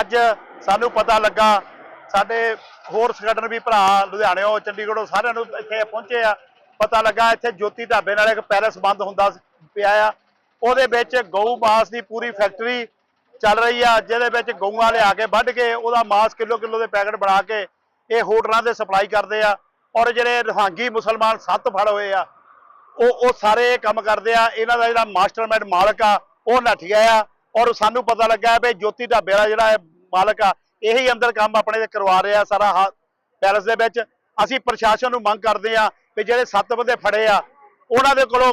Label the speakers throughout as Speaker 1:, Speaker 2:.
Speaker 1: ਅੱਜ ਸਾਨੂੰ ਪਤਾ ਲੱਗਾ, ਸਾਡੇ ਹੋਰ ਸੰਗਠਨ ਵੀ ਭਰਾ ਲੁਧਿਆਣਿਓਂ ਚੰਡੀਗੜ੍ਹੋਂ ਸਾਰਿਆਂ ਨੂੰ ਇੱਥੇ ਪਹੁੰਚੇ ਆ। ਪਤਾ ਲੱਗਾ ਇੱਥੇ ਜੋਤੀ ਢਾਬੇ ਨਾਲ ਇੱਕ ਪੈਲਸ ਬੰਦ ਹੁੰਦਾ ਪਿਆ ਆ। ਉਹਦੇ ਵਿੱਚ ਗਊ ਮਾਸ ਦੀ ਪੂਰੀ ਫੈਕਟਰੀ ਚੱਲ ਰਹੀ ਆ, ਜਿਹਦੇ ਵਿੱਚ ਗਊਆਂ ਲਿਆ ਕੇ ਵੱਢ ਕੇ ਉਹਦਾ ਮਾਸ ਕਿਲੋ ਕਿਲੋ ਦੇ ਪੈਕਟ ਬਣਾ ਕੇ ਇਹ ਹੋਟਲਾਂ 'ਤੇ ਸਪਲਾਈ ਕਰਦੇ ਆ। ਔਰ ਜਿਹੜੇ ਰਹਾਂਗੀ ਮੁਸਲਮਾਨ ਸੱਤ ਫੜ ਹੋਏ ਆ, ਉਹ ਉਹ ਸਾਰੇ ਇਹ ਕੰਮ ਕਰਦੇ ਆ। ਇਹਨਾਂ ਦਾ ਜਿਹੜਾ ਮਾਸਟਰਮਾਈਂਡ ਮਾਲਕ ਆ, ਉਹ ਨੱਠ ਗਿਆ ਆ। ਔਰ ਸਾਨੂੰ ਪਤਾ ਲੱਗਾ ਵੀ ਜੋਤੀ ਢਾਬੇ ਦਾ ਜਿਹੜਾ ਇਹ ਮਾਲਕ ਆ, ਇਹੀ ਅੰਦਰ ਕੰਮ ਆਪਣੇ ਤੇ ਕਰਵਾ ਰਿਹਾ ਸਾਰਾ ਹਾ- ਪੈਲਸ ਦੇ ਵਿੱਚ। ਅਸੀਂ ਪ੍ਰਸ਼ਾਸਨ ਨੂੰ ਮੰਗ ਕਰਦੇ ਆ ਵੀ ਜਿਹੜੇ ਸੱਤ ਬੰਦੇ ਫੜੇ ਆ, ਉਹਨਾਂ ਦੇ ਕੋਲੋਂ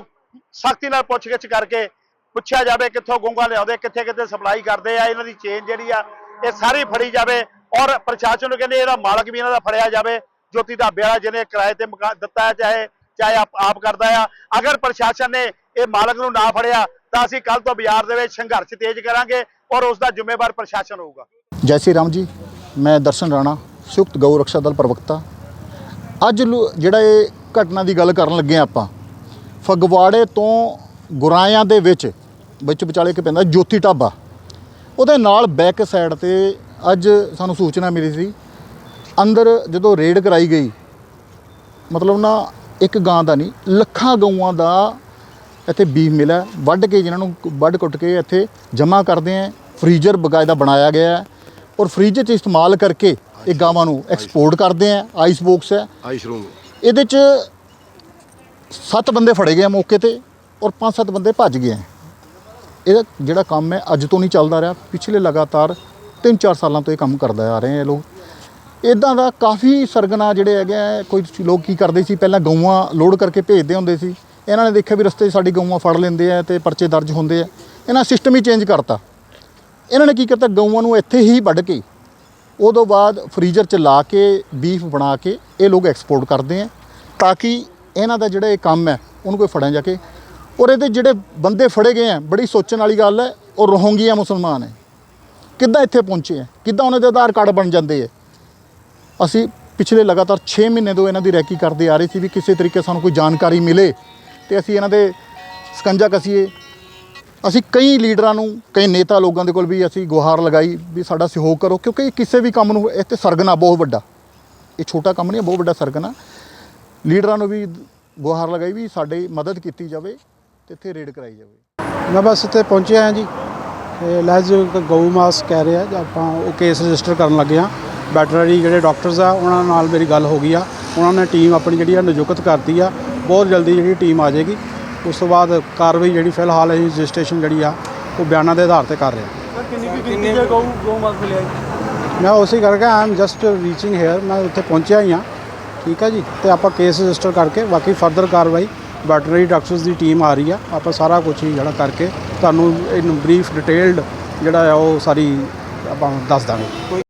Speaker 1: ਸਖਤੀ ਨਾਲ ਪੁੱਛਗਿੱਛ ਕਰਕੇ ਪੁੱਛਿਆ ਜਾਵੇ ਕਿੱਥੋਂ ਗੁੰਗਾ ਲਿਆਉਂਦੇ, ਕਿੱਥੇ ਕਿੱਥੇ ਸਪਲਾਈ ਕਰਦੇ ਆ, ਇਹਨਾਂ ਦੀ ਚੇਨ ਜਿਹੜੀ ਆ, ਇਹ ਸਾਰੀ ਫੜੀ ਜਾਵੇ। ਔਰ ਪ੍ਰਸ਼ਾਸਨ ਨੂੰ ਕਹਿੰਦੇ ਇਹਦਾ ਮਾਲਕ ਵੀ ਇਹਨਾਂ ਦਾ ਫੜਿਆ ਜਾਵੇ, ਜੋਤੀ ਢਾਬੇ ਵਾਲਾ ਜਿਹਨੇ ਕਿਰਾਏ ਤੇ ਮਕਾਨ ਦਿੱਤਾ ਹੈ, ਚਾਹੇ ਚਾਹੇ ਆਪ ਆਪ ਕਰਦਾ ਆ। ਅਗਰ ਪ੍ਰਸ਼ਾਸਨ ਨੇ ਇਹ ਮਾਲਕ ਨੂੰ ਨਾ ਫੜਿਆ, ਤਾਂ ਅਸੀਂ ਕੱਲ ਤੋਂ ਬਾਜ਼ਾਰ ਦੇ ਵਿੱਚ ਸੰਘਰਸ਼ ਤੇਜ਼ ਕਰਾਂਗੇ ਔਰ ਉਸ ਦਾ ਜ਼ਿੰਮੇਵਾਰ ਪ੍ਰਸ਼ਾਸਨ ਹੋਊਗਾ।
Speaker 2: ਜੈ ਸ਼੍ਰੀ ਰਾਮ ਜੀ, ਮੈਂ ਦਰਸ਼ਨ ਰਾਣਾ, ਸੰਯੁਕਤ ਗਊ ਰੱਖਿਆ ਦਲ ਪ੍ਰਵਕਤਾ। ਅੱਜ ਲੁ- ਜਿਹੜਾ ਇਹ ਘਟਨਾ ਦੀ ਗੱਲ ਕਰਨ ਲੱਗੇ ਹਾਂ ਆਪਾਂ, ਫਗਵਾੜੇ ਤੋਂ ਗੁਰਾਇਆਂ ਦੇ ਵਿੱਚ ਵਿੱਚ ਵਿਚਾਲੇ ਇੱਕ ਪੈਂਦਾ ਜੋਤੀ ਢਾਬਾ। ਉਹਦੇ ਨਾਲ ਬੈਕ ਸਾਈਡ ਤੇ ਅੱਜ ਸਾਨੂੰ ਸੂਚਨਾ ਮਿਲੀ ਸੀ, ਅੰਦਰ ਜਦੋਂ ਰੇਡ ਕਰਾਈ ਗਈ, ਮਤਲਬ ਨਾ ਇੱਕ ਗਾਂ ਦਾ ਨਹੀਂ, ਲੱਖਾਂ ਗਊਆਂ ਦਾ ਇੱਥੇ ਬੀਫ ਮਿਲਿਆ। ਵੱਢ ਕੇ ਜਿਹਨਾਂ ਨੂੰ ਵੱਢ ਕੁੱਟ ਕੇ ਇੱਥੇ ਜਮ੍ਹਾਂ ਕਰਦੇ ਆ ਫਰੀਜ਼ਰ ਬਕਾਇਦਾ ਬਣਾਇਆ ਗਿਆ। ਹੈ ਔਰ ਫਰੀਜ਼ਰ 'ਚ ਇਸਤੇਮਾਲ ਕਰਕੇ ਇਹ ਗਾਵਾਂ ਨੂੰ ਐਕਸਪੋਰਟ ਕਰਦੇ ਆ ਆਈਸ ਬਾਕਸ ਹੈ।
Speaker 3: ਆਈਸ ਰੂਮ
Speaker 2: ਇਹਦੇ 'ਚ ਸੱਤ ਬੰਦੇ ਫੜੇ ਗਏ ਮੌਕੇ ਤੇ ਔਰ ਪੰਜ ਸੱਤ ਬੰਦੇ ਭੱਜ ਗਏ ਇਹਦਾ ਜਿਹੜਾ ਕੰਮ ਹੈ ਅੱਜ ਤੋਂ ਨਹੀਂ ਚੱਲਦਾ ਰਿਹਾ। ਪਿਛਲੇ ਲਗਾਤਾਰ 3-4 ਸਾਲਾਂ ਤੋਂ ਇਹ ਕੰਮ ਕਰਦੇ ਆ ਰਹੇ ਆ ਲੋਕ। ਇਦਾਂ ਦਾ ਕਾਫੀ ਸਰਗਨਾ ਜਿਹੜੇ ਹੈਗੇ ਕੋਈ ਲੋਕ ਕੀ ਕਰਦੇ ਸੀ? ਪਹਿਲਾਂ ਗਊਆਂ ਲੋਡ ਕਰਕੇ ਭੇਜਦੇ ਹੁੰਦੇ ਸੀ। ਇਹਨਾਂ ਨੇ ਦੇਖਿਆ ਵੀ ਰਸਤੇ 'ਚ ਸਾਡੀ ਗਊਆਂ ਫੜ ਲੈਂਦੇ ਆ ਤੇ ਪਰਚੇ ਦਰਜ ਹੁੰਦੇ ਆ। ਇਹਨਾਂ ਸਿਸਟਮ ਹੀ ਚੇਂਜ ਕਰਤਾ। ਇਹਨਾਂ ਨੇ ਕੀ ਕੀਤਾ? ਗਊਆਂ ਨੂੰ ਇੱਥੇ ਹੀ ਵੱਢ ਕੇ, ਉਦੋਂ ਬਾਅਦ ਫਰੀਜ਼ਰ 'ਚ ਲਾ ਕੇ ਬੀਫ ਬਣਾ ਕੇ ਇਹ ਲੋਕ ਐਕਸਪੋਰਟ ਕਰਦੇ ਆ ਤਾਂ ਕਿ ਇਹਨਾਂ ਦਾ ਜਿਹੜਾ ਇਹ ਕੰਮ ਹੈ, ਉਹਨੂੰ ਕੋਈ ਫੜਿਆ ਜਾ ਕੇ। ਔਰ ਇਹਦੇ ਜਿਹੜੇ ਬੰਦੇ ਫੜੇ ਗਏ ਆ, ਬੜੀ ਸੋਚਣ ਵਾਲੀ ਗੱਲ ਹੈ, ਉਹ ਰੋਹਿੰਗੀਆ ਮੁਸਲਮਾਨ ਹੈ। ਕਿੱਦਾਂ ਇੱਥੇ ਪਹੁੰਚੇ ਆ? ਕਿੱਦਾਂ ਉਹਨਾਂ ਦੇ ਆਧਾਰ ਕਾਰਡ ਬਣ ਜਾਂਦੇ ਆ? ਅਸੀਂ ਪਿਛਲੇ ਲਗਾਤਾਰ 6 ਮਹੀਨੇ ਤੋਂ ਇਹਨਾਂ ਦੀ ਰੈਕੀ ਕਰਦੇ ਆ ਰਹੇ ਸੀ ਵੀ ਕਿਸੇ ਤਰੀਕੇ ਸਾਨੂੰ ਕੋਈ ਜਾਣਕਾਰੀ ਮਿਲੇ ਤੇ ਅਸੀਂ ਇਹਨਾਂ ਦੇ ਸਕੰਜਾ ਕਸੀਏ ਅਸੀਂ ਕਈ ਲੀਡਰਾਂ ਨੂੰ, ਕਈ ਨੇਤਾ ਲੋਕਾਂ ਦੇ ਕੋਲ ਵੀ ਅਸੀਂ ਗੁਹਾਰ ਲਗਾਈ ਵੀ ਸਾਡਾ ਸਹਿਯੋਗ ਕਰੋ, ਕਿਉਂਕਿ ਇਹ ਕਿਸੇ ਵੀ ਕੰਮ ਨੂੰ ਇਹ ਤੇ ਸਰਗਨਾ ਬਹੁਤ ਵੱਡਾ। ਇਹ ਛੋਟਾ ਕੰਮ ਨਹੀਂ ਬਹੁਤ ਵੱਡਾ ਸਰਗਨਾ। ਲੀਡਰਾਂ ਨੂੰ ਵੀ ਗੁਹਾਰ ਲਗਾਈ ਵੀ ਸਾਡੀ ਮਦਦ ਕੀਤੀ ਜਾਵੇ ਤੇ ਇੱਥੇ ਰੇਡ ਕਰਾਈ ਜਾਵੇ।
Speaker 4: ਮੈਂ ਬਸ ਇੱਥੇ ਪਹੁੰਚਿਆ ਹਾਂ ਜੀ। ਤੇ ਲੈਜ ਗਊ ਮਾਸ ਕਹਿ ਰਿਹਾ, ਜੀ ਆਪਾਂ ਉਹ ਕੇਸ ਰਜਿਸਟਰ ਕਰਨ ਲੱਗੇ ਹਾਂ। ਵੈਟਰਨਰੀ ਜਿਹੜੇ ਡਾਕਟਰਸ ਆ, ਉਹਨਾਂ ਨਾਲ ਮੇਰੀ ਗੱਲ ਹੋ ਗਈ ਆ। ਉਹਨਾਂ ਨੇ ਟੀਮ ਆਪਣੀ ਜਿਹੜੀ ਆ, ਨਿਯੁਕਤ ਕਰਤੀ ਆ। ਬਹੁਤ ਜਲਦੀ ਜਿਹੜੀ ਟੀਮ ਆ ਜਾਏਗੀ। ਉਸ ਤੋਂ ਬਾਅਦ ਕਾਰਵਾਈ ਜਿਹੜੀ ਫਿਲਹਾਲ ਅਸੀਂ ਰਜਿਸਟ੍ਰੇਸ਼ਨ ਜਿਹੜੀ ਆ ਉਹ ਬਿਆਨਾਂ ਦੇ ਆਧਾਰ ਤੇ ਕਰ ਰਹੇ। ਹਾਂ
Speaker 5: ਕਿੰਨੀ ਕੁ ਗਊ ਗਊ ਮਾਸ ਮਿਲਿਆ ਜੀ?
Speaker 4: ਮੈਂ ਉਸੇ ਕਰਕੇ I am just reaching here ਮੈਂ ਉੱਥੇ ਪਹੁੰਚਿਆ ਹੀ ਹਾਂ। ਠੀਕ ਆ ਜੀ? ਤੇ ਆਪਾਂ ਕੇਸ ਰਜਿਸਟਰ ਕਰਕੇ ਬਾਕੀ ਫਰਦਰ ਕਾਰਵਾਈ ਵੈਟਰਨਰੀ ਡਾਕਟਰਸ ਦੀ ਟੀਮ ਆ ਰਹੀ ਆ। ਆਪਾਂ ਸਾਰਾ ਕੁਝ ਹੀ ਜਿਹੜਾ ਕਰਕੇ ਤੁਹਾਨੂੰ ਇਹਨੂੰ ਬਰੀਫ ਡਿਟੇਲਡ ਜਿਹੜਾ ਆ ਉਹ ਸਾਰੀ ਆਪਾਂ ਦੱਸ ਦਾਂਗੇ।